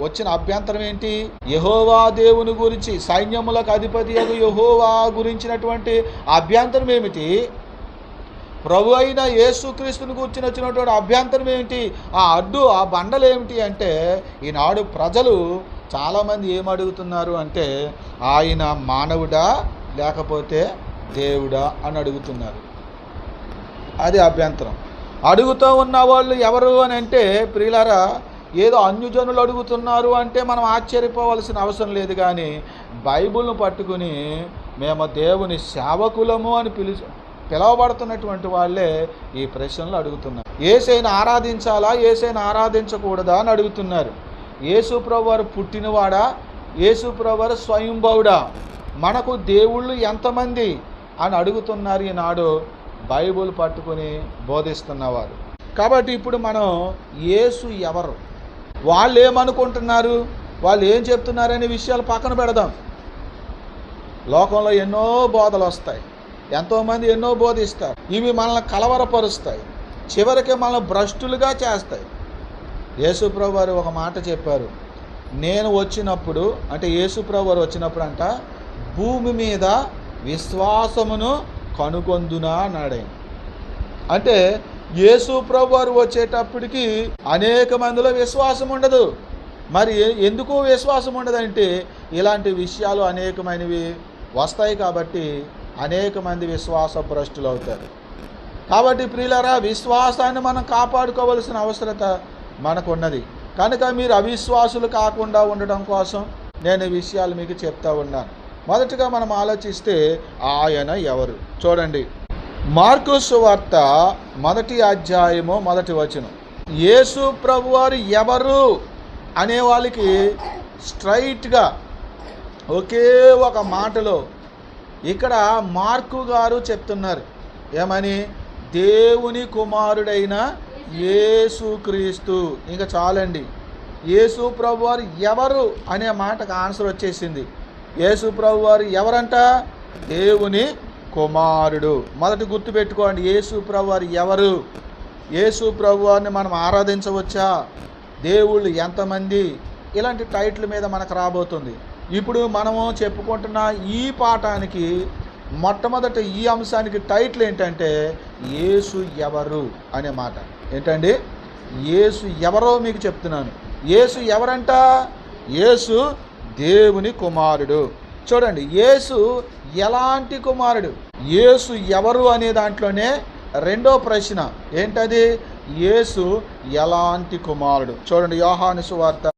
వచ్చిన అభ్యంతరం ఏంటి? యహోవా దేవుని గురించి సైన్యములకు అధిపతి యహోవా గురించినటువంటి అభ్యంతరం ఏమిటి? ప్రభు అయిన యేసుక్రీస్తుని కూర్చుని వచ్చినటువంటి అభ్యంతరం ఏమిటి? ఆ అడ్డు ఆ బండలు ఏమిటి అంటే ఈనాడు ప్రజలు చాలామంది ఏమడుగుతున్నారు అంటే ఆయన మానవుడా లేకపోతే దేవుడా అని అడుగుతున్నారు. అది అభ్యంతరం. అడుగుతూ ఉన్న వాళ్ళు ఎవరు అని అంటే ప్రియులారా ఏదో అన్యుజనులు అడుగుతున్నారు అంటే మనం ఆశ్చర్యపోవాల్సిన అవసరం లేదు కానీ బైబిల్ను పట్టుకుని మేము దేవుని సేవకులము అని పిలిచి పిలవబడుతున్నటువంటి వాళ్ళే ఈ ప్రశ్నలు అడుగుతున్నారు. ఏసైన ఆరాధించాలా? ఏసైన ఆరాధించకూడదా అని అడుగుతున్నారు. యేసు వారు పుట్టినవాడా? యేసు వారు స్వయంభవుడా? మనకు దేవుళ్ళు ఎంతమంది అని అడుగుతున్నారు ఈనాడు బైబుల్ పట్టుకుని బోధిస్తున్నవారు. కాబట్టి ఇప్పుడు మనం యేసు ఎవరు? వాళ్ళు ఏమనుకుంటున్నారు వాళ్ళు ఏం చెప్తున్నారనే విషయాలు పక్కన పెడదాం. లోకంలో ఎన్నో బోధలు వస్తాయి ఎంతోమంది ఎన్నో బోధిస్తారు. ఇవి మనల్ని కలవరపరుస్తాయి. చివరికి మనల్ని భ్రష్టులుగా చేస్తాయి. యేసుప్రభు వారు ఒక మాట చెప్పారు. నేను వచ్చినప్పుడు అంటే యేసుప్రభు వారు వచ్చినప్పుడు అంట భూమి మీద విశ్వాసమును కనుగొందునా అన్నాడే అంటే యేసు ప్రభు వారు వచ్చేటప్పటికి అనేక మందిలో విశ్వాసం ఉండదు. మరి ఎందుకు విశ్వాసం ఉండదంటే ఇలాంటి విషయాలు అనేకమైనవి వస్తాయి కాబట్టి అనేక మంది విశ్వాస భ్రష్టులు అవుతారు. కాబట్టి ప్రియులరా విశ్వాసాన్ని మనం కాపాడుకోవలసిన అవసరత మనకున్నది. కనుక మీరు అవిశ్వాసులు కాకుండా ఉండడం కోసం నేను ఈ విషయాలు మీకు చెప్తా ఉన్నాను. మొదటగా మనం ఆలోచిస్తే ఆయన ఎవరు? చూడండి. మార్కోసు వార్త మొదటి అధ్యాయము మొదటి వచనం. యేసు ప్రభువారు ఎవరు అనే వాళ్ళకి స్ట్రైట్గా ఒకే ఒక మాటలో ఇక్కడ మార్కు గారు చెప్తున్నారు. ఏమని? దేవుని కుమారుడైన యేసుక్రీస్తు ఇంకా చాలండి. యేసు ప్రభు వారు ఎవరు అనే మాటకు ఆన్సర్ వచ్చేసింది. యేసు ప్రభు వారు ఎవరంట? దేవుని కుమారుడు. మొదటి గుర్తు పెట్టుకోండి యేసు ప్రభువారు ఎవరు? యేసు ప్రభువారిని మనం ఆరాధించవచ్చా? దేవుళ్ళు ఎంతమంది? ఇలాంటి టైటిల్ మీద మనకు రాబోతుంది. ఇప్పుడు మనము చెప్పుకుంటున్న ఈ పాఠానికి మొట్టమొదట ఈ అంశానికి టైటిల్ ఏంటంటే యేసు ఎవరు అనే మాట. ఏంటండి? యేసు ఎవరో మీకు చెప్తున్నాను. యేసు ఎవరంట? యేసు దేవుని కుమారుడు. చూడండి యేసు ఎలాంటి కుమారుడు? యేసు ఎవరు అనే దాంట్లోనే రెండో ప్రశ్న. ఏంటది? యేసు ఎలాంటి కుమారుడు? చూడండి యోహాను సువార్త.